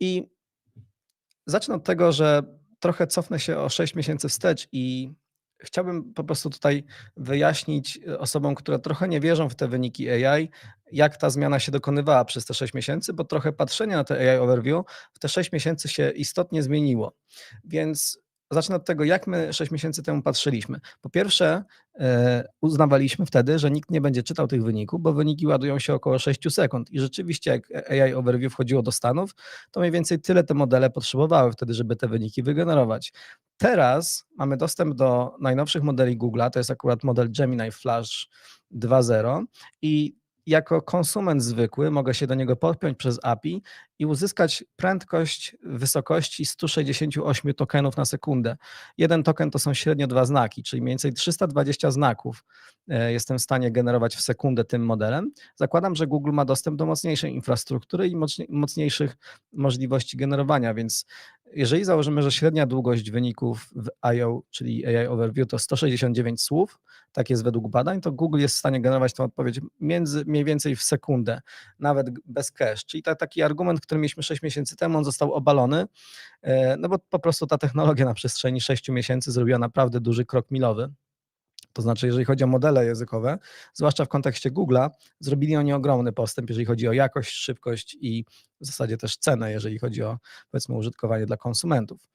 I zacznę od tego, że trochę cofnę się o 6 miesięcy wstecz i chciałbym po prostu tutaj wyjaśnić, y, osobom, które trochę nie wierzą w te wyniki AI, jak ta zmiana się dokonywała przez te 6 miesięcy, bo trochę patrzenie na te AI Overview w te 6 miesięcy się istotnie zmieniło. Więc zacznę od tego, jak my 6 miesięcy temu patrzyliśmy. Po pierwsze, e, uznawaliśmy wtedy, że nikt nie będzie czytał tych wyników, bo wyniki ładują się około 6 sekund i rzeczywiście jak AI Overview wchodziło do Stanów, to mniej więcej tyle te modele potrzebowały wtedy, żeby te wyniki wygenerować. Teraz mamy dostęp do najnowszych modeli Google'a, to jest akurat model Gemini Flash 2.0 i jako konsument zwykły mogę się do niego podpiąć przez API i uzyskać prędkość wysokości 168 tokenów na sekundę. Jeden token to są średnio dwa znaki, czyli mniej więcej 320 znaków e, jestem w stanie generować w sekundę tym modelem. Zakładam, że Google ma dostęp do mocniejszej infrastruktury i mocniejszych możliwości generowania, więc jeżeli założymy, że średnia długość wyników w IO, czyli AI Overview to 169 słów, tak jest według badań, to Google jest w stanie generować tę odpowiedź między, mniej więcej w sekundę, nawet bez cache. Czyli ta, taki argument, który mieliśmy 6 miesięcy temu, on został obalony, e, no bo po prostu ta technologia na przestrzeni 6 miesięcy zrobiła naprawdę duży krok milowy. To znaczy, jeżeli chodzi o modele językowe, zwłaszcza w kontekście Google'a, zrobili oni ogromny postęp, jeżeli chodzi o jakość, szybkość i w zasadzie też cenę, jeżeli chodzi o powiedzmy użytkowanie dla konsumentów.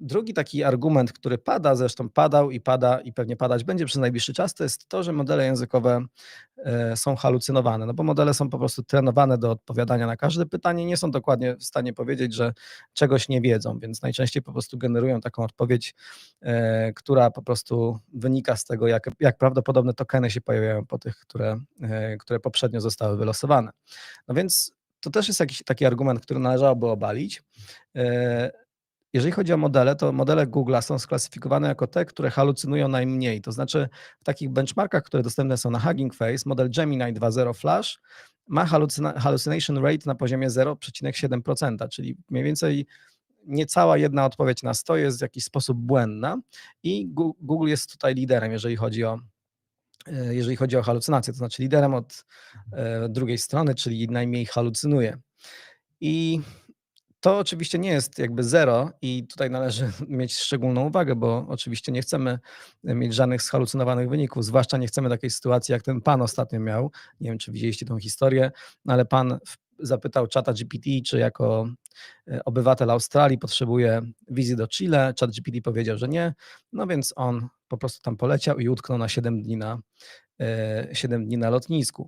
Drugi taki argument, który pada, zresztą padał i pada i pewnie padać będzie przez najbliższy czas, to jest to, że modele językowe e, są halucynowane, no bo modele są po prostu trenowane do odpowiadania na każde pytanie, nie są dokładnie w stanie powiedzieć, że czegoś nie wiedzą, więc najczęściej po prostu generują taką odpowiedź, e, która po prostu wynika z tego, jak, jak prawdopodobne tokeny się pojawiają po tych, które, e, które poprzednio zostały wylosowane. No więc to też jest jakiś taki argument, który należałoby obalić. Jeżeli chodzi o modele, to modele Google'a są sklasyfikowane jako te, które halucynują najmniej. To znaczy w takich benchmarkach, które dostępne są na Hugging Face, model Gemini 2.0 Flash ma hallucination rate na poziomie 0,7%, czyli mniej więcej niecała jedna odpowiedź na 100 jest w jakiś sposób błędna i Google jest tutaj liderem, jeżeli chodzi o e, jeżeli chodzi o halucynację, to znaczy liderem od e, drugiej strony, czyli najmniej halucynuje. I to oczywiście nie jest jakby zero i tutaj należy mieć szczególną uwagę, bo oczywiście nie chcemy mieć żadnych zhalucynowanych wyników, zwłaszcza nie chcemy takiej sytuacji, jak ten pan ostatnio miał. Nie wiem, czy widzieliście tą historię, no ale pan zapytał czata GPT, czy jako e, obywatel Australii potrzebuje wizy do Chile. Chat GPT powiedział, że nie, no więc on po prostu tam poleciał i utknął na 7 dni na, e, 7 dni na lotnisku.